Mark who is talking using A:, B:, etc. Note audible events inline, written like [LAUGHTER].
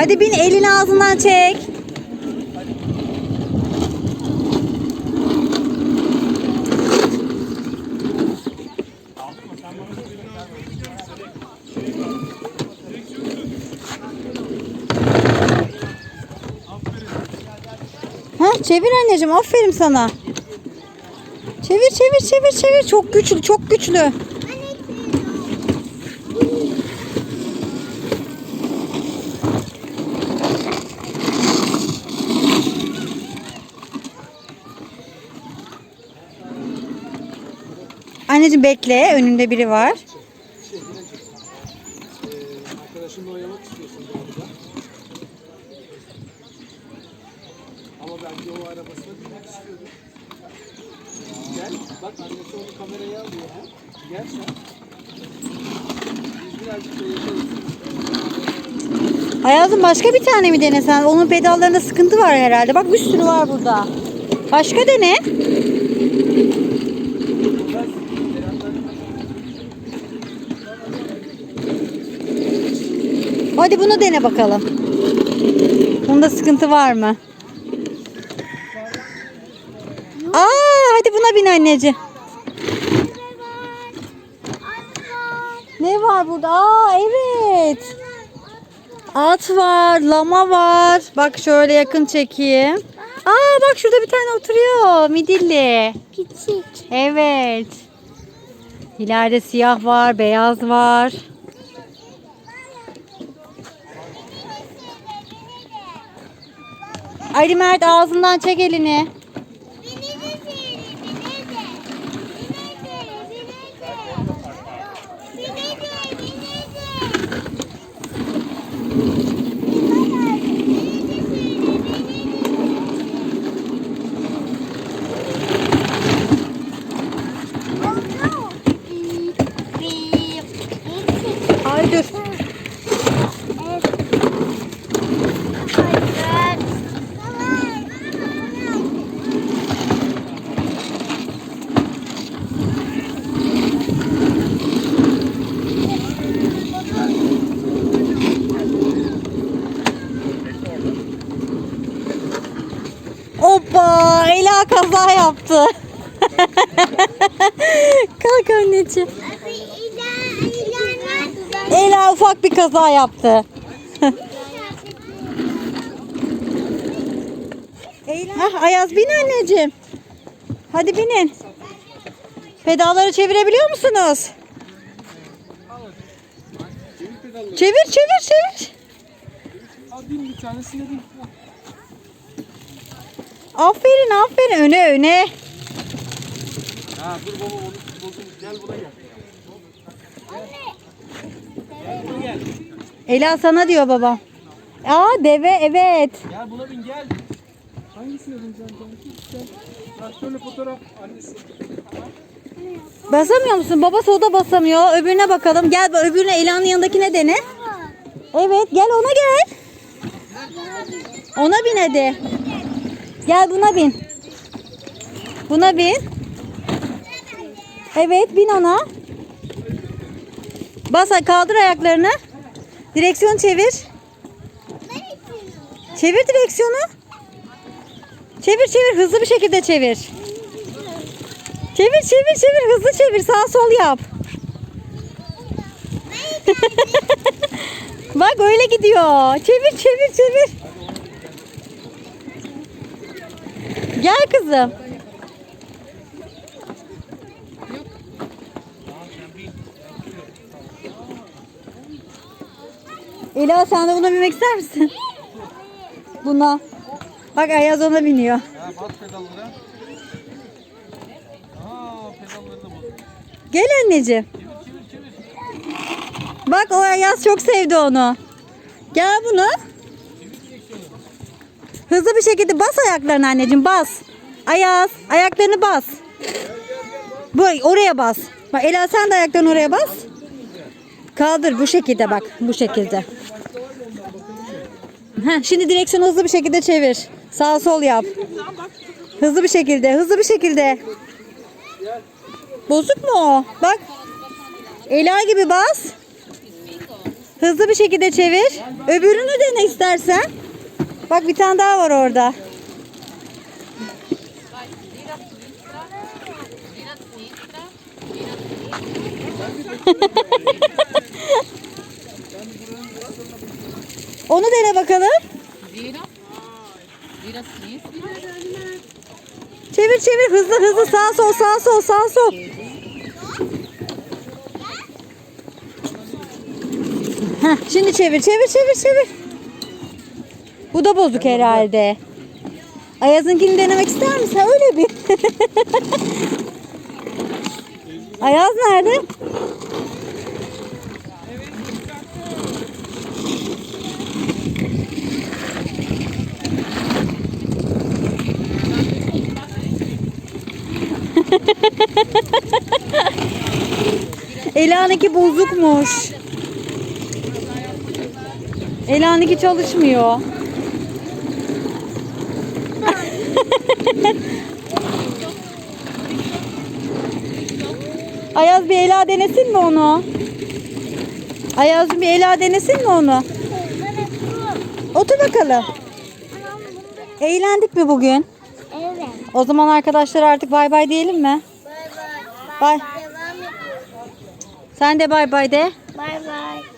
A: Hadi bin elini ağzından çek. Ha, çevir anneciğim aferin sana. Çevir çevir çevir çevir çok güçlü çok güçlü. Anneciğim bekle önünde biri var.
B: Arkadaşınla oynamak istiyorsun galiba. Ama bence o arabasına binmek istiyordu. Gel, bak annesi onu kameraya alıyor. Gel sen. Biz birazcık da yaşarız.
A: Hayatım başka bir tane mi denesen? Onun pedallarında sıkıntı var herhalde. Bak bir sürü var burada. Başka dene. Hadi bunu dene bakalım. Bunda sıkıntı var mı? Aa, hadi buna bin anneciğim. Ne var burada? Aa, evet. At var, lama var. Bak şöyle yakın çekeyim. Aa bak şurada bir tane oturuyor. Midilli.
C: Küçük.
A: Evet. İleride siyah var, beyaz var. Ali Mert ağzından çek elini. Ay dur. Ela kaza yaptı. [LAUGHS] Kalk anneciğim. Ela ufak bir kaza yaptı. [LAUGHS] Hah, Ayaz bin anneciğim. Hadi binin. Pedalları çevirebiliyor musunuz?
B: Çevir.
A: Çevir çevir.
B: Al bir tanesini.
A: Aferin aferin öne öne.
B: Ha dur baba onu bozulmuş. Gel buna gel.
A: Ela sana diyor baba. Aa deve evet.
B: Gel buna bin gel. Canım? Gel. Bak şöyle fotoğraf annesi.
A: Basamıyor musun? Babası o da basamıyor. Öbürüne bakalım. Gel öbürüne Ela'nın yanındakine dene. Evet gel ona gel. Ona bin hadi. Gel buna bin. Buna bin. Evet bin ona. Bas kaldır ayaklarını. Direksiyon çevir. Çevir direksiyonu. Çevir çevir hızlı bir şekilde çevir. Çevir çevir çevir hızlı çevir sağ sol yap. [LAUGHS] Bak öyle gidiyor. Çevir çevir çevir. Gel kızım. Ela sen de buna binmek ister misin? Buna. Bak Ayaz ona biniyor.
B: Ha bas pedallara. Aa pedalları da bozulmuş.
A: Gel anneciğim. Bak o Ayaz çok sevdi onu. Gel bunu. Hızlı bir şekilde bas ayaklarını anneciğim bas. Ayaz ayaklarını bas. Bu oraya bas. Bak Ela sen de ayaklarını oraya bas. Kaldır bu şekilde bak bu şekilde. Heh, şimdi direksiyonu hızlı bir şekilde çevir. Sağ sol yap. Hızlı bir şekilde hızlı bir şekilde. Bozuk mu o? Bak. Ela gibi bas. Hızlı bir şekilde çevir. Öbürünü dene istersen. Bak bir tane daha var orada. Onu dene bakalım. Çevir çevir hızlı hızlı sağ sol sağ sol sağ sol. Heh, şimdi çevir çevir çevir çevir. Bu da bozuk herhalde. Ayaz'ınkini denemek ister misin? Öyle bir. [LAUGHS] Ayaz nerede? [LAUGHS] Ela'nınki bozukmuş. Ela'nınki çalışmıyor. Ayaz bir Ela denesin mi onu? Ayaz'cığım bir Ela denesin mi onu? Otur bakalım. Eğlendik mi bugün?
D: Evet.
A: O zaman arkadaşlar artık bay bay diyelim mi?
D: Bay bay.
A: Bay. Sen de bay bay de.
D: Bay bay.